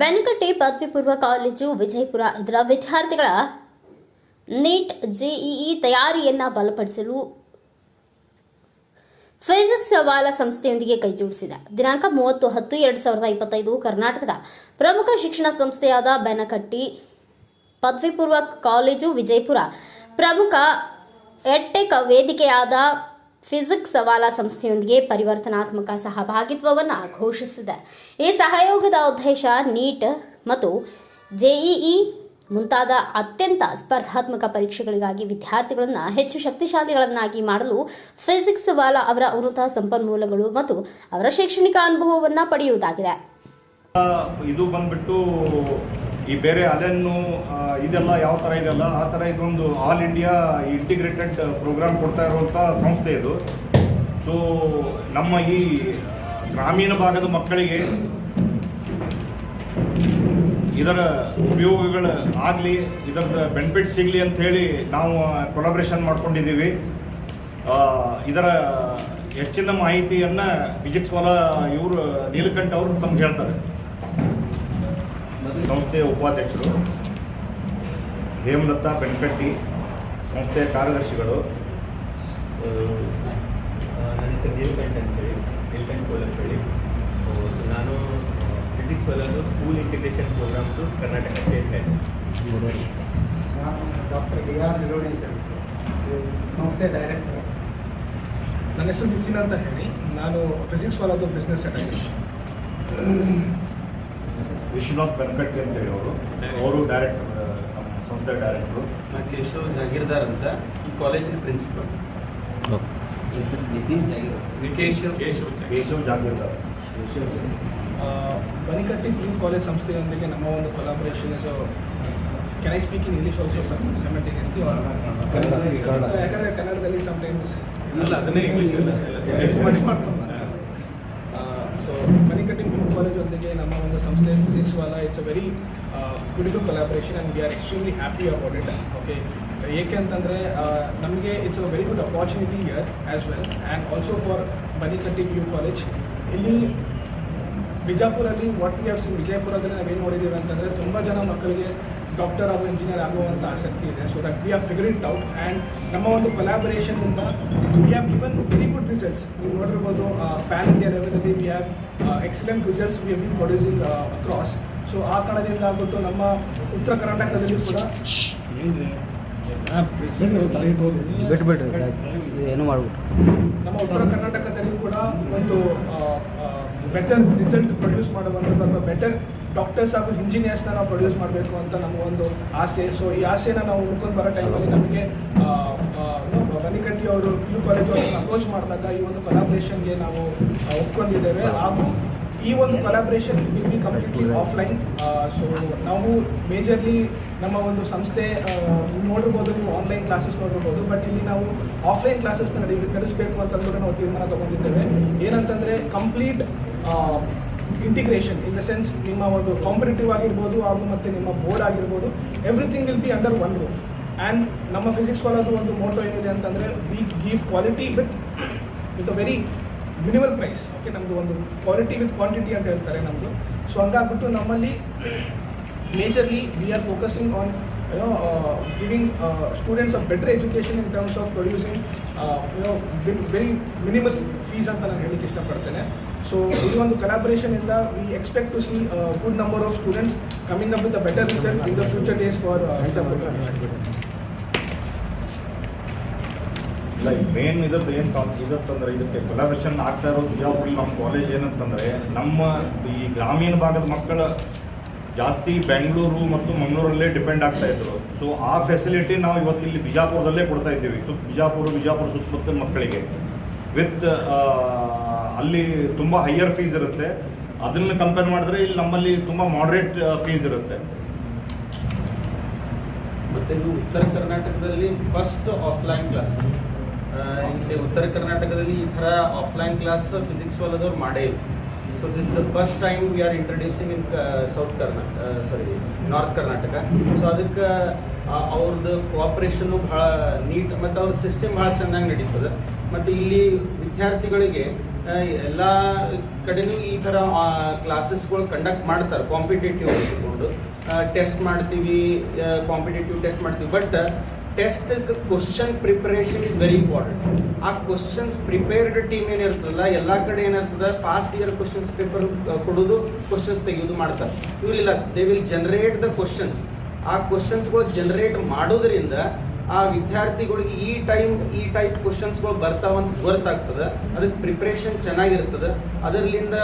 ಬೆನಕಟ್ಟಿ ಪದವಿ ಪೂರ್ವ ಕಾಲೇಜು ವಿಜಯಪುರ ಇದರ ವಿದ್ಯಾರ್ಥಿಗಳ ನೀಟ್ ಜೆಇಇ ತಯಾರಿಯನ್ನು ಬಲಪಡಿಸಲು ಫಿಸಿಕ್ಸ್ ಸವಾಲ ಸಂಸ್ಥೆಯೊಂದಿಗೆ ಕೈಜೋಡಿಸಿದೆ ದಿನಾಂಕ ಮೂವತ್ತು ಹತ್ತು ಎರಡು ಸಾವಿರದ ಇಪ್ಪತ್ತೈದು, ಕರ್ನಾಟಕದ ಪ್ರಮುಖ ಶಿಕ್ಷಣ ಸಂಸ್ಥೆಯಾದ ಬೆನಕಟ್ಟಿ ಪದವಿ ಪೂರ್ವ ಕಾಲೇಜು ವಿಜಯಪುರ ಪ್ರಮುಖ ಎಟ್ಟೆಕ್ ವೇದಿಕೆಯಾದ ಫಿಸಿಕ್ಸ್ ಸವಾಲ ಸಂಸ್ಥೆಯೊಂದಿಗೆ ಪರಿವರ್ತನಾತ್ಮಕ ಸಹಭಾಗಿತ್ವವನ್ನು ಘೋಷಿಸಿದೆ. ಈ ಸಹಯೋಗದ ಉದ್ದೇಶ ನೀಟ್ ಮತ್ತು ಜೆಇಇ ಮುಂತಾದ ಅತ್ಯಂತ ಸ್ಪರ್ಧಾತ್ಮಕ ಪರೀಕ್ಷೆಗಳಿಗಾಗಿ ವಿದ್ಯಾರ್ಥಿಗಳನ್ನು ಹೆಚ್ಚು ಶಕ್ತಿಶಾಲಿಗಳನ್ನಾಗಿ ಮಾಡಲು ಫಿಸಿಕ್ಸ್ ಸವಾಲ ಅವರ ಉನ್ನತ ಸಂಪನ್ಮೂಲಗಳು ಮತ್ತು ಅವರ ಶೈಕ್ಷಣಿಕ ಅನುಭವವನ್ನು ಪಡೆಯುವುದಾಗಿದೆ. ಇದು ಬಂದ್ಬಿಟ್ಟು ಈ ಬೇರೆ ಅದನ್ನು ಇದೆಲ್ಲ ಯಾವ ಥರ ಇದೆಲ್ಲ, ಆ ಥರ ಇದೊಂದು ಆಲ್ ಇಂಡಿಯಾ ಇಂಟಿಗ್ರೇಟೆಡ್ ಪ್ರೋಗ್ರಾಮ್ ಕೊಡ್ತಾ ಇರುವಂಥ ಸಂಸ್ಥೆ ಇದು. ಸೊ ನಮ್ಮ ಈ ಗ್ರಾಮೀಣ ಭಾಗದ ಮಕ್ಕಳಿಗೆ ಇದರ ಉಪಯೋಗಗಳು ಆಗಲಿ ಇದರ ಬೆನಿಫಿಟ್ ಸಿಗಲಿ ಅಂತ ಹೇಳಿ ನಾವು ಕೊಲಾಬ್ರೇಷನ್ ಮಾಡ್ಕೊಂಡಿದ್ದೀವಿ. ಇದರ ಹೆಚ್ಚಿನ ಮಾಹಿತಿಯನ್ನು ಫಿಜಿಕ್ಸ್ ವಾಲ ಇವರು ನೀಲಕಂಠ ಅವರು ತಮ್ಗೆ ಹೇಳ್ತಾರೆ. ಸಂಸ್ಥೆಯ ಉಪಾಧ್ಯಕ್ಷರು ಹೇಮಲತಾ ಬೆನ್ಕಟ್ಟಿ ಸಂಸ್ಥೆಯ ಕಾರ್ಯದರ್ಶಿಗಳು ನನ್ನ ಹೆಸರು ನೀಲ್ಕಂಠ್ ಅಂತೇಳಿ ನೀಲ್ಕಂಠ್ ಕೋಲ್ ಅಂತೇಳಿ. ನಾನು ಫಿಸಿಕ್ಸ್ ಓದೋದು school integration programmes Karnataka state head ನಾನು ಡಾಕ್ಟರ್ ಡಿ ಆರ್ ನಿರೋಡಿ ಅಂತ ಹೇಳ್ಬಿಟ್ಟು ಸಂಸ್ಥೆ ಡೈರೆಕ್ಟರ್ ನನ್ನ ಹೆಸರು ನಿತಿನ್ ಅಂತ ಹೇಳಿ ನಾನು ಫಿಸಿಕ್ಸ್ ವಾಲದು ಬಿಸ್ನೆಸ್ ಹೆಡ್ ಆಗಿ ವಿಶ್ವನಾಥ್ ಅಂತ ಹೇಳಿ ಅವರು ಅವರು ಡೈರೆಕ್ಟರ್ ನಮ್ಮ ಸಂಸ್ಥೆ ಡೈರೆಕ್ಟ್ರು ನಾನು ಕೇಶವ್ ಜಾಗೀರ್ದಾರ್ ಅಂತ ಈ ಕಾಲೇಜಿನ principal Nitin Keshav Keshav Jagirdar Banikatti film college ಸಂಸ್ಥೆಯೊಂದಿಗೆ ನಮ್ಮ ಒಂದು collaboration is can I speak in English also simultaneously ಯಾಕಂದರೆ ಕನ್ನಡದಲ್ಲಿ ಸಮ್ಟೈಮ್ಸ್ ಇಲ್ಲ ಅದನ್ನೇ ಇಂಗ್ಲೀಷ್ ಮಾಡ್ತಾರೆ ಮಾಡ್ಕೊಂಡು. ಸೊ ಕಾಲೇಜ್ ಒಂದಿಗೆ ನಮ್ಮ ಒಂದು ಸಂಸ್ಥೆ Physics Wallah it's a very beautiful collaboration and we are extremely happy about it okay ಏಕೆ ಅಂತಂದರೆ ನಮಗೆ it's a very good opportunity year as well and also for Banikatti P U college ಇಲ್ಲಿ ಬಿಜಾಪುರಲ್ಲಿ what we have seen ವಿಜಯಪುರದಲ್ಲಿ ನಾವೇನು ನೋಡಿದ್ದೀವಿ ಅಂತಂದರೆ ತುಂಬ ಜನ ಮಕ್ಕಳಿಗೆ ಡಾಕ್ಟರ್ ಹಾಗೂ ಇಂಜಿನಿಯರ್ ಆಗುವಂಥ ಆಸಕ್ತಿ ಇದೆ. So that we are figuring it out and ನಮ್ಮ ಒಂದು ಕೊಲಾಬರೇಷನಿಂದ we have given very good results ನೀವು ನೋಡಿರ್ಬೋದು ಪ್ಯಾನ್ ಇಂಡಿಯಾ ಲೆವೆಲಲ್ಲಿ we have excellent results we have been producing across so ಆ ಕಾರಣದಿಂದ ಆಗ್ಬಿಟ್ಟು ನಮ್ಮ ಉತ್ತರ ಕರ್ನಾಟಕದಲ್ಲಿ ಕೂಡ ಏನು ಮಾಡ್ಬಿಟ್ಟು ನಮ್ಮ ಉತ್ತರ ಕರ್ನಾಟಕದಲ್ಲಿ ಕೂಡ ಒಂದು ಬೆಟರ್ ರಿಸಲ್ಟ್ ಪ್ರೊಡ್ಯೂಸ್ ಮಾಡುವಂಥದ್ದು ಅಥವಾ ಬೆಟರ್ ಡಾಕ್ಟರ್ಸ್ ಹಾಗೂ ಇಂಜಿನಿಯರ್ಸ್ನ ನಾವು ಪ್ರೊಡ್ಯೂಸ್ ಮಾಡಬೇಕು ಅಂತ ನಮಗೊಂದು ಆಸೆ. ಸೊ ಈ ಆಸೆನ ನಾವು ಹುಡ್ಕೊಂಡು ಬರೋ ಟೈಮಲ್ಲಿ ನಮಗೆ ಬನಿಕಟ್ಟಿ ಅವರು ಪಿ ಯು ಕಾಲೇಜ್ ಅವರನ್ನು ಅಪ್ರೋಚ್ ಮಾಡಿದಾಗ ಈ ಒಂದು ಕೊಲಾಬ್ರೇಷನ್ಗೆ ನಾವು ಒಪ್ಕೊಂಡಿದ್ದೇವೆ. ಹಾಗೂ ಈ ಒಂದು collaboration will be completely offline so ನಾವು ಮೇಜರ್ಲಿ ನಮ್ಮ ಒಂದು ಸಂಸ್ಥೆ ನೋಡಿರ್ಬೋದು, ನೀವು ಆನ್ಲೈನ್ ಕ್ಲಾಸಸ್ ನೋಡಿರ್ಬೋದು ಬಟ್ ಇಲ್ಲಿ ನಾವು ಆಫ್ಲೈನ್ ಕ್ಲಾಸಸ್ನ ನಡಿ, ನಡೆಸಬೇಕು ಅಂತ ಅಂದ್ಬಿಟ್ಟು ನಾವು ತೀರ್ಮಾನ ತಗೊಂಡಿದ್ದೇವೆ. ಏನಂತಂದರೆ complete integration in the sense ನಿಮ್ಮ ಒಂದು ಕಾಂಪಿಟೇಟಿವ್ ಆಗಿರ್ಬೋದು ಹಾಗೂ ಮತ್ತು ನಿಮ್ಮ ಬೋರ್ಡ್ ಆಗಿರ್ಬೋದು everything will be under one roof and ನಮ್ಮ ಫಿಸಿಕ್ಸ್ ವಾಲದು ಒಂದು ಮೋಟೋ ಏನಿದೆ ಅಂತಂದರೆ we give quality with with a very minimal price okay ನಮ್ಮದು ಒಂದು ಕ್ವಾಲಿಟಿ ವಿತ್ ಕ್ವಾಂಟಿಟಿ ಅಂತ ಹೇಳ್ತಾರೆ ನಮ್ಮದು ಸೊ ಹಂಗಾಗ್ಬಿಟ್ಟು ನಮ್ಮಲ್ಲಿ majorly we are focusing on you know giving students of better education in terms of producing you know very minimal fees ಅಂತ ನಾನು ಹೇಳಲಿಕ್ಕೆ ಇಷ್ಟಪಡ್ತೇನೆ. ಸೊ ಇದು ಒಂದು ಕಲಾಬ್ರೇಷನಿಂದ we expect to see good number of students coming up with better result in the future days for ಇಲ್ಲ main ಇದದ್ದು ಏನು ಇದಂತಂದ್ರೆ ಇದಕ್ಕೆ ಕೊಲಾಬ್ರೇಷನ್ ಆಗ್ತಾ ಇರೋದು ಯಾವ ನಮ್ಮ ಕಾಲೇಜ್ ಏನಂತಂದರೆ ನಮ್ಮ ಈ ಗ್ರಾಮೀಣ ಭಾಗದ ಮಕ್ಕಳ ಜಾಸ್ತಿ ಬೆಂಗಳೂರು ಮತ್ತು ಮಂಗಳೂರಲ್ಲೇ ಡಿಪೆಂಡ್ ಆಗ್ತಾ ಇದ್ರು. ಸೊ ಆ ಫೆಸಿಲಿಟಿ ನಾವು ಇವತ್ತು ಇಲ್ಲಿ ಬಿಜಾಪುರದಲ್ಲೇ ಕೊಡ್ತಾ ಇದ್ದೀವಿ. ಸೊ ಬಿಜಾಪುರ ಬಿಜಾಪುರ ಸುತ್ತಮುತ್ತ ಮಕ್ಕಳಿಗೆ. ವಿತ್ ಅಲ್ಲಿ ತುಂಬ ಹೈಯರ್ ಫೀಸ್ ಇರುತ್ತೆ. ಅದನ್ನು ಕಂಪೇರ್ ಮಾಡಿದ್ರೆ ಇಲ್ಲಿ ನಮ್ಮಲ್ಲಿ ತುಂಬ ಮಾಡ್ರೇಟ್ ಫೀಸ್ ಇರುತ್ತೆ. ಮತ್ತೆ ಇದು ಉತ್ತರ ಕರ್ನಾಟಕದಲ್ಲಿ ಫಸ್ಟ್ ಆಫ್ಲೈನ್ ಕ್ಲಾಸ್ ಇಲ್ಲಿ ಉತ್ತರ ಕರ್ನಾಟಕದಲ್ಲಿ ಈ ಥರ ಆಫ್ಲೈನ್ ಕ್ಲಾಸ್ ಫಿಸಿಕ್ಸ್ ವಾಲದವ್ರು ಮಾಡೇ ಇಲ್ಲ. So this the first time introducing are introducing in south uh, sorry, north Karnataka so ಅದಕ್ಕೆ ಅವ್ರದ್ದು ಕೋಆಪ್ರೇಷನ್ನು ಭಾಳ ನೀಟ್ ಮತ್ತು ಅವ್ರ ಸಿಸ್ಟಮ್ ಭಾಳ ಚೆನ್ನಾಗಿ ನಡೀತದೆ. ಮತ್ತು ಇಲ್ಲಿ ವಿದ್ಯಾರ್ಥಿಗಳಿಗೆ ಎಲ್ಲ ಕಡೆನೂ ಈ ಥರ ಕ್ಲಾಸಸ್ಗಳು ಕಂಡಕ್ಟ್ ಮಾಡ್ತಾರೆ ಕಾಂಪಿಟೇಟಿವ್ ಇಟ್ಕೊಂಡು. ಟೆಸ್ಟ್ ಮಾಡ್ತೀವಿ ಕಾಂಪಿಟೇಟಿವ್ ಟೆಸ್ಟ್ ಮಾಡ್ತೀವಿ. But test question preparation is very important ಆ ಕ್ವಶನ್ಸ್ ಪ್ರಿಪೇರ್ಡ್ ಟೀಮ್ ಏನಿರ್ತದಲ್ಲ ಎಲ್ಲ ಕಡೆ ಏನಿರ್ತದೆ ಪಾಸ್ಟ್ ಇಯರ್ ಕ್ವಶನ್ಸ್ ಪೇಪರ್ ಕೊಡೋದು ಕ್ವಶನ್ಸ್ ತೆಗೆಯೋದು ಮಾಡ್ತಾರೆ. ಇವರಿಲ್ಲ they will generate the questions ಆ ಕ್ವಶನ್ಸ್ಗಳು ಜನರೇಟ್ ಮಾಡೋದ್ರಿಂದ ಆ ವಿದ್ಯಾರ್ಥಿಗಳಿಗೆ ಈ ಟೈಮ್ ಈ ಟೈಪ್ ಕ್ವಶನ್ಸ್ಗಳು ಬರ್ತಾವಂತ ಗೊತ್ತಾಗ್ತದೆ. ಅದಕ್ಕೆ ಪ್ರಿಪ್ರೇಷನ್ ಚೆನ್ನಾಗಿರ್ತದೆ. ಅದರಲ್ಲಿಂದ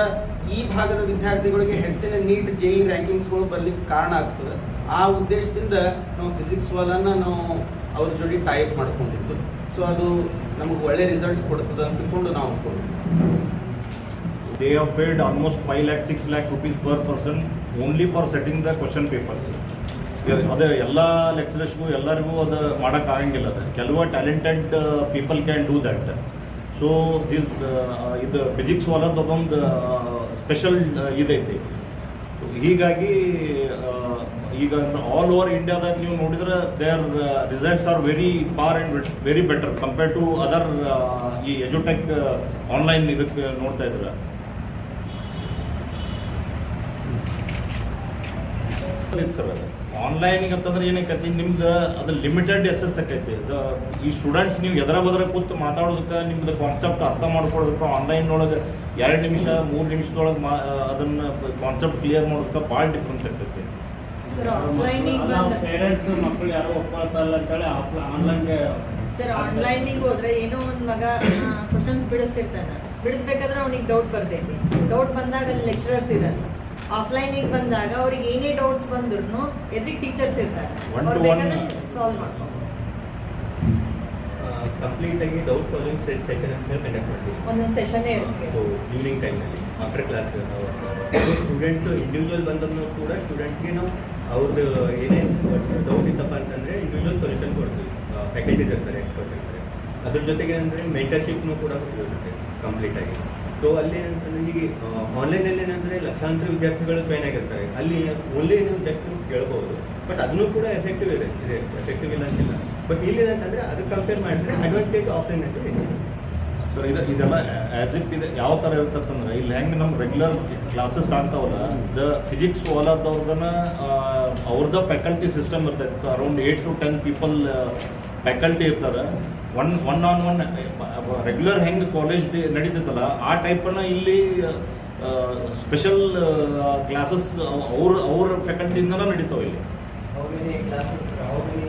ಈ ಭಾಗದ ವಿದ್ಯಾರ್ಥಿಗಳಿಗೆ ಹೆಚ್ಚಿನ ನೀಟ್ ಜೆ ಇ ರ್ಯಾಂಕಿಂಗ್ಸ್ಗಳು ಬರ್ಲಿಕ್ಕೆ ಕಾರಣ ಆಗ್ತದೆ. ಆ ಉದ್ದೇಶದಿಂದ ನಾವು ಫಿಸಿಕ್ಸ್ ವಾಲನ್ನು ನಾವು ಅವ್ರ ಜೋಡಿ ಟೈಪ್ ಮಾಡ್ಕೊಂಡಿದ್ದು. ಸೊ ಅದು ನಮಗೆ ಒಳ್ಳೆ ರಿಸಲ್ಟ್ಸ್ ಕೊಡ್ತದೆ ಅಂತ ತಿಳ್ಕೊಂಡು ನಾವು They have paid almost 5 lakh, 6 lakh rupees per person only for setting the question papers. ಅದೇ ಎಲ್ಲ ಲೆಕ್ಚರರ್ಸ್ಗೂ ಎಲ್ಲರಿಗೂ ಅದು ಮಾಡೋಕ್ಕಾಗಂಗಿಲ್ಲ ಅದು. ಕೆಲವು talented people can do that so this ಇದು ಫಿಸಿಕ್ಸ್ ವಾಲದ್ದು ಒಬ್ಬೊಂದು ಸ್ಪೆಷಲ್ ಇದೈತಿ. ಹೀಗಾಗಿ ಆ, ಈಗ ಆಲ್ ಓವರ್ ಇಂಡಿಯಾದಾಗ ನೀವು ನೋಡಿದ್ರೆ their results are very far and very better compare to other ಈ ಎಜುಟೆಕ್ ಆನ್ಲೈನ್ ಇದಕ್ಕೆ ನೋಡ್ತಾ ಇದ್ರೆ. ಸರ್ ಆನ್ಲೈನಿಗೆ ಅಂತಂದ್ರೆ ಏನಕ್ಕೈತಿ ನಿಮ್ದು ಅದು ಲಿಮಿಟೆಡ್ ಎಸ್ ಆಕೈತಿ. ಈ ಸ್ಟೂಡೆಂಟ್ಸ್ ನೀವು ಎದರ ಬದರ ಕೂತು ಮಾತಾಡೋದಕ್ಕೆ ನಿಮ್ದು ಕಾನ್ಸೆಪ್ಟ್ ಅರ್ಥ ಮಾಡ್ಕೊಳೋದಕ್ಕೆ ಆನ್ಲೈನ್ ಒಳಗೆ ಎರಡು ನಿಮಿಷ, ಮೂರು ನಿಮಿಷದೊಳಗೆ ಮಾ, ಅದನ್ನು ಕಾನ್ಸೆಪ್ಟ್ ಕ್ಲಿಯರ್ ಮಾಡೋದಕ್ಕೆ ಭಾಳ ಡಿಫ್ರೆನ್ಸ್ ಆಗ್ತೈತಿ ಸರ್ ಆಫ್ಲೈನಿಗೆ ಬಂದ ಪೇರೆಂಟ್ಸ್ ಮಕ್ಕಳು ಯಾರೋ ಒಪ್ಕೊಳ್ತಾ ಇಲ್ಲ ಅಂತೇಳಿ ಆನ್ಲೈನ್ಗೆ ಸರ್ ಆನ್ಲೈನಿಗೆ ಹೋದ್ರೆ ಏನೋ ಒಂದು ಮಗ ಕ್ವಶನ್ಸ್ ಬಿಡಿಸ್ತಿರ್ತಾನೆ. ಬಿಡಿಸ್ಬೇಕಾದ್ರೆ ಅವ್ನಿಗೆ ಡೌಟ್ ಬರ್ತೈತಿ. ಡೌಟ್ ಬಂದಾಗ ಅಲ್ಲಿ ಲೆಕ್ಚರರ್ಸ್ ಇರಲ್ಲ. ಆಫ್ಲೈನಿಗೆ ಬಂದಾಗ ಅವ್ರಿಗೆ ಏನೇ ಡೌಟ್ಸ್ ಬಂದ್ರು ಎದುರಿಗೆ ಟೀಚರ್ಸ್ ಇರ್ತಾರೆ. ಅವ್ರು ಬೇಕಾದ್ರೆ ಸಾಲ್ವ್ ಮಾಡ್ಕೊಂಡು ಕಂಪ್ಲೀಟ್ ಆಗಿ ಡೌಟ್ ಸಾಲ್ವಿಂಗ್ ಸೆಷನ್ ಅಂತ ಕಂಡಕ್ಟ್ ಮಾಡ್ತೀವಿ. ಒಂದೊಂದು ಸೆಷನ್ನೇ ಇರುತ್ತೆ. ಸೊ ಈವ್ನಿಂಗ್ ಟೈಮ್ನಲ್ಲಿ ಆಫ್ಟರ್ ಕ್ಲಾಸ್ ಸ್ಟೂಡೆಂಟ್ಸ್ ಇಂಡಿವಿಜುವಲ್ ಬಂದನ್ನು ಕೂಡ ಸ್ಟೂಡೆಂಟ್ಸ್ಗೆ ನಾವು ಅವ್ರದ್ದು ಏನೇ ಡೌಟ್ ಇತ್ತಪ್ಪ ಅಂತಂದರೆ ಇಂಡಿವಿಜುವಲ್ ಸೊಲ್ಯೂಷನ್ ಕೊಡ್ತೀವಿ. ಫ್ಯಾಕಲ್ಟೀಸ್ ಇರ್ತಾರೆ ಎಕ್ಸ್ಪರ್ಟ್ ಇರ್ತಾರೆ. ಅದ್ರ ಜೊತೆಗೆ ಅಂದರೆ ಮೆಂಟರ್ಶಿಪ್ನು ಕೂಡ ಕಂಪ್ಲೀಟ್ ಆಗಿ. ಸೊ ಅಲ್ಲಿ ಏನಂತಂದ್ರೆ ಈಗ ಆನ್ಲೈನಲ್ಲಿ ಏನಂದರೆ ಲಕ್ಷಾಂತರ ವಿದ್ಯಾರ್ಥಿಗಳು ಜಾಯ್ನ್ ಆಗಿರ್ತಾರೆ. ಅಲ್ಲಿ ಓನ್ಲಿ ನೀವು ಜಸ್ಟ್ ಕೇಳ್ಬೋದು. ಬಟ್ ಅದನ್ನು ಕೂಡ ಎಫೆಕ್ಟಿವ್ ಇದೆ. ಇದೆ ಎಫೆಕ್ಟಿವ್ ಇಲ್ಲ ಅಂತಿಲ್ಲ. ಬಟ್ ಇಲ್ಲಿ ಏನಂತಂದರೆ ಅದಕ್ಕೆ ಕಂಪೇರ್ ಮಾಡಿದ್ರೆ ಅಡ್ವಾಂಟೇಜ್ ಆಫ್ಲೈನ್ ಅಂತ ಹೆಚ್ಚಿದೆ. ಸರ್ ಇದು ಇದೆಲ್ಲ ಆ್ಯಸ್ ಇಟ್ ಇದೆ ಯಾವ ಥರ ಇರ್ತಂದ್ರೆ ಇಲ್ಲಿ ಹೆಂಗೆ ನಮ್ಮ ರೆಗ್ಯುಲರ್ ಕ್ಲಾಸಸ್ ಆಗ್ತಾವಲ್ಲ ದ ಫಿಸಿಕ್ಸ್ ಓಲಾದವ್ರದನ್ನ ಅವ್ರದ್ದು ಫ್ಯಾಕಲ್ಟಿ ಸಿಸ್ಟಮ್ ಇರ್ತೈತೆ. So around eight to ten people faculty ಇರ್ತಾರೆ. One one on one regular ಹೆಂಗೆ ಕಾಲೇಜ್ ನಡೀತೈತಲ್ಲ, ಆ ಟೈಪನ್ನ ಇಲ್ಲಿ ಸ್ಪೆಷಲ್ ಕ್ಲಾಸಸ್ ಅವ್ರ ಅವ್ರ ಫ್ಯಾಕಲ್ಟಿಯಿಂದನೂ ನಡೀತಾವೆ ಇಲ್ಲಿ How many classes, how many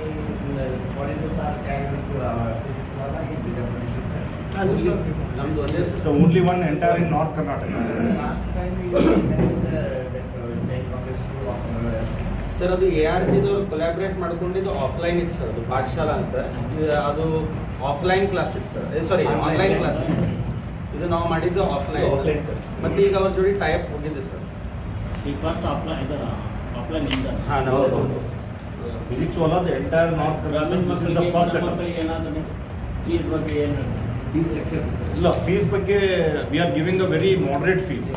uh, colleges are carrying to our physics wala in Bijapur, sir? ನಮ್ದು ಒಂದೇ so only one entire in north Karnataka Last time we attended the, that, only one Congress in of Karnataka sir ಅದು A R ಜಿದವ್ರು collaborate ಮಾಡ್ಕೊಂಡಿದ್ದು offline ಇತ್ತು sir ಅದು ಪಾಠಶಾಲಾ ಅಂತ. ಅದು offline class ಇತ್ತು ಸರ್ ಸಾರಿ ಆನ್ಲೈನ್ ಕ್ಲಾಸ್ ಇತ್ತು sir ಇದು ನಾವು ಮಾಡಿದ್ದು ಆಫ್ಲೈನ್ ಮತ್ತು ಮತ್ತೆ ಈಗ ಅವ್ರ ಜೋಡಿ ಟೈಪ್ ಹೋಗಿದ್ದೆ ಸರ್ ಈ ಫಸ್ಟ್ ಆಫ್ಲೈನ್ ಇದು ಆಫ್ಲೈನ್ ಇಂದ ಹಾಂ ನಾವು ಎಂಟೈರ್ ನಾರ್ತ್ ಗ್ರಾಮೀಣ ಏನಾದ್ರು ಬಗ್ಗೆ ಏನು ಇಲ್ಲ ಫೀಸ್ ಬಗ್ಗೆ we are giving a very moderate fees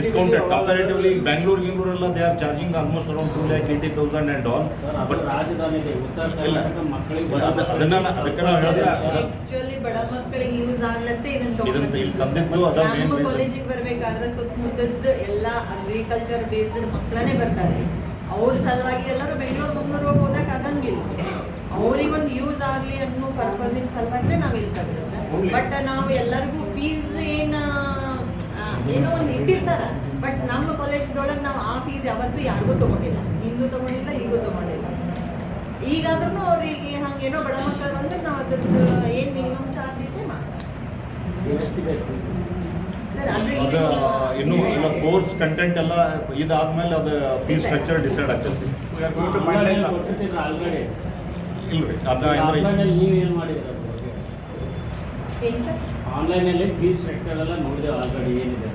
discounted comparatively Bangalore ಗಿಂಗ್ಳೂರ್ ಎಲ್ಲ they are charging almost around two lakh eighty thousand and all but ಇಲ್ಲ. ಅದನ್ನ ಅದಕ್ಕೆ ನಾವು ಹೇಳಿದ್ರೆ ಇದನ್ನ ಇಲ್ಲಿ ತಂದಿದ್ದು ಅದ. ಕಾಲೇಜಿಗೆ ಬರ್ಬೇಕಾದ್ರೆ ಸುತ್ತಮುತ್ತದ ಎಲ್ಲ ಅಗ್ರಿಕಲ್ಚರ್ ಬೇಸ್ಡ್ ಮಕ್ಕಳೇ ಬರ್ತಾರೆ. ಅವ್ರ ಸಲುವಾಗಿ ಎಲ್ಲರೂ ಬೆಂಗಳೂರು ಮಂಗಳೂರು ಹೋಗಿ ಆಗಂಗಿಲ್ಲ. ಅವ್ರಿಗೆ ಒಂದು ಯೂಸ್ ಆಗಲಿ ಅನ್ನೋ ಪರ್ಪಸಿನ ಸಲುವಾಗಿ ನಾವು ಇಲ್ಲಿ ತಗೊಳ್ಳೋದು ಬಟ್ ನಾವು ಎಲ್ಲರಿಗೂ ಫೀಸ್ ಏನ ಏನೋ ಒಂದು ಇಟ್ಟಿರ್ತಾರ. ಬಟ್ ನಮ್ಮ ಕಾಲೇಜ್ದೊಳಗೆ ನಾವು ಆ ಫೀಸ್ ಯಾವತ್ತೂ ಯಾರಿಗೂ ತಗೊಂಡಿಲ್ಲ. ಹಿಂದೂ ತಗೊಂಡಿಲ್ಲ ಈಗೂ ತಗೊಂಡಿಲ್ಲ. ಈಗಾದ್ರೂ ಅವ್ರಿಗೆ ಹಂಗೇನೋ ಬಡ ಮಕ್ಕಳು ಬಂದ್ರೆ ನಾವು ಅದ್ರದ್ದು ಏನ್ ಮಿನಿಮಮ್ ಚಾರ್ಜ್ ಇದೆ ಮಾಡ್ತೀವಿ. ಸರ್ ಅದು ಅದು ಇನ್ನು ಇಲ್ಲ ಕೋರ್ಸ್ ಕಂಟೆಂಟ್ ಎಲ್ಲ ಇದಾದ್ಮೇಲೆ ಅದು ಫೀಸ್ ಸ್ಟ್ರಕ್ಚರ್ ಡಿಸೈಡ್ ಆಗ್ತದೆ. ಇಲ್ರಿ. ಅದನ್ನ ಅಂದ್ರೆ ನೀವು ಏನು ಮಾಡಿದ್ರೆ ಆನ್ಲೈನಲ್ಲಿ ಫೀಸ್ ಸ್ಟ್ರಕ್ಚರ್ ಎಲ್ಲ ನೋಡಿದೆ ಆಲ್ರೆಡಿ ಏನಿದೆ.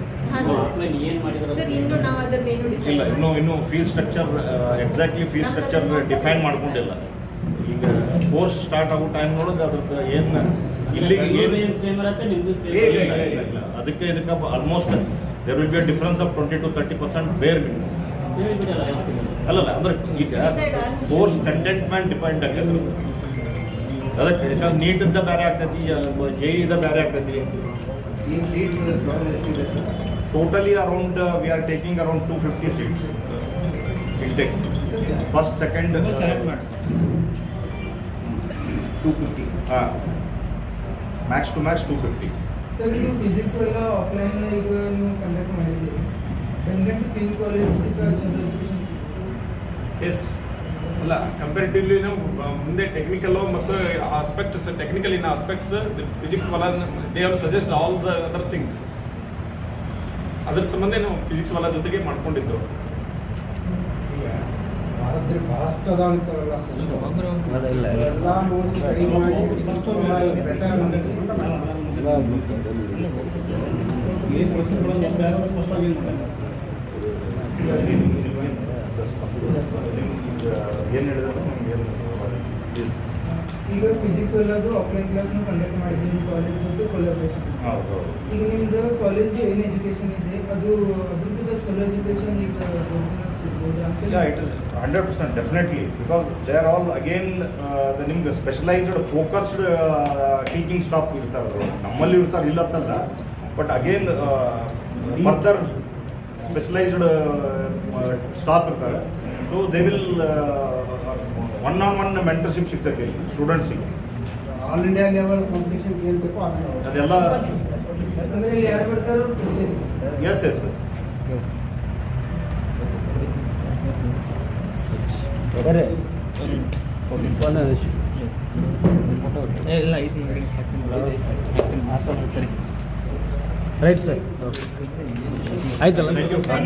ಆಫ್ಲೈನ್ ಏನು ಮಾಡಿದ್ರೆ ಸರ್ ಇನ್ನು ನಾವು ಅದನ್ನೇನು ಇಲ್ಲ ಇನ್ನು ಇನ್ನು fees structure exactly fees structure define ಮಾಡ್ಕೊಂಡಿಲ್ಲ. ಈಗ ಕೋರ್ಸ್ ಸ್ಟಾರ್ಟ್ ಆಗೋ ಟೈಮ್ ನೋಡೋದು ಅದ್ರದ್ದು ಏನು ಇಲ್ಲಿಗೆ. ಅದಕ್ಕೆ ಇದಕ್ಕೆ almost there will be difference of twenty to thirty percent ಬೇರ್ ಅಲ್ಲಲ್ಲ ಅಂದ್ರೆ ಈಗ ಕೋರ್ಸ್ ಕಂಟೆಂಟ್ ಮೇಲೆ ಡಿಪೆಂಡ್ ಆಗತ್ತೆ ಅದಕ್ಕೆ ನೀಟಿಂದ ಬೇರೆ ಆಗ್ತೈತಿ ಜೆ ಇದ ಬೇರೆ ಆಗ್ತೈತಿ ಈಗ ಸೀಟ್ಸ್ ಟೋಟಲ್ ಎಷ್ಟಿದೆ sir totally around we are taking around two fifty seats intake first second two fifty ಹಾಂ max to max two fifty sir ಇದು ಫಿಸಿಕ್ಸ್ ಎಲ್ಲ ಆಫ್ಲೈನ್ ಈಗ ನೀವು ಕಂಡಕ್ಟ್ ಮಾಡಿದ್ದೀರಿ ಬೆಂಗಂಟಿ P U college Chandra education yes ಅಲ್ಲ comparatively ನಾವು ಮುಂದೆ technical ಮತ್ತು aspects technical in aspects Physics Wallah they have suggest all the other things ಅದ್ರ ಸಂಬಂಧ ನಾವು ಫಿಸಿಕ್ಸ್ ವಾಲ ಜೊತೆಗೆ ಮಾಡ್ಕೊಂಡಿದ್ದು ಏನು ಏನು ಈಗ ಫಿಸಿಕ್ಸ್ ಎಲ್ಲದು ಆಫ್ಲೈನ್ ಕ್ಲಾಸ್ನ ಕಂಡಕ್ಟ್ ಮಾಡಿದ್ವಿ ನಿಮ್ಮ ಕಾಲೇಜ್ ಜೊತೆ ಕೊಲಾಬ್ರೇಷನ್ ಈಗ ನಿಮ್ದು ಕಾಲೇಜ್ದು ಏನು ಎಜುಕೇಶನ್ ಇದೆ? ಅದು ಅದ್ರದ್ದು ಚಲೋ ಎಜುಕೇಶನ್ ಈಗ ಹಂಡ್ರೆಡ್ ಪರ್ಸೆಂಟ್ ಅಂತ because they are 100% definitely. Because they are all again uh, the ನಿಮ್ಗೆ ಸ್ಪೆಷಲೈಸ್ಡ್ ಫೋಕಸ್ಡ್ ಟೀಚಿಂಗ್ ಸ್ಟಾಫ್ ಇರ್ತಾರೆ ನಮ್ಮಲ್ಲಿ ಇರ್ತಾರೆ ಇಲ್ಲ ಅಂತಲ್ಲ. But again further specialised staff ಇರ್ತಾರೆ. So they will one on one mentorship ಸಿಗ್ತೈತಿ ಸ್ಟೂಡೆಂಟ್ಸಿಗೆ ಆಲ್ ಇಂಡಿಯಾ ಲೆವೆಲ್ ಕಾಂಪಿಟೇಷನ್ ಏನು ಬೇಕೋ ಅದನ್ನ ಅದೆಲ್ಲ ಅಂದ್ರೆ ಇಲ್ಲಿ ಯಾರು ಬರ್ತಾರೋ teacher yes yes right sir. ಆಯ್ತಲ್ಲ? Thank you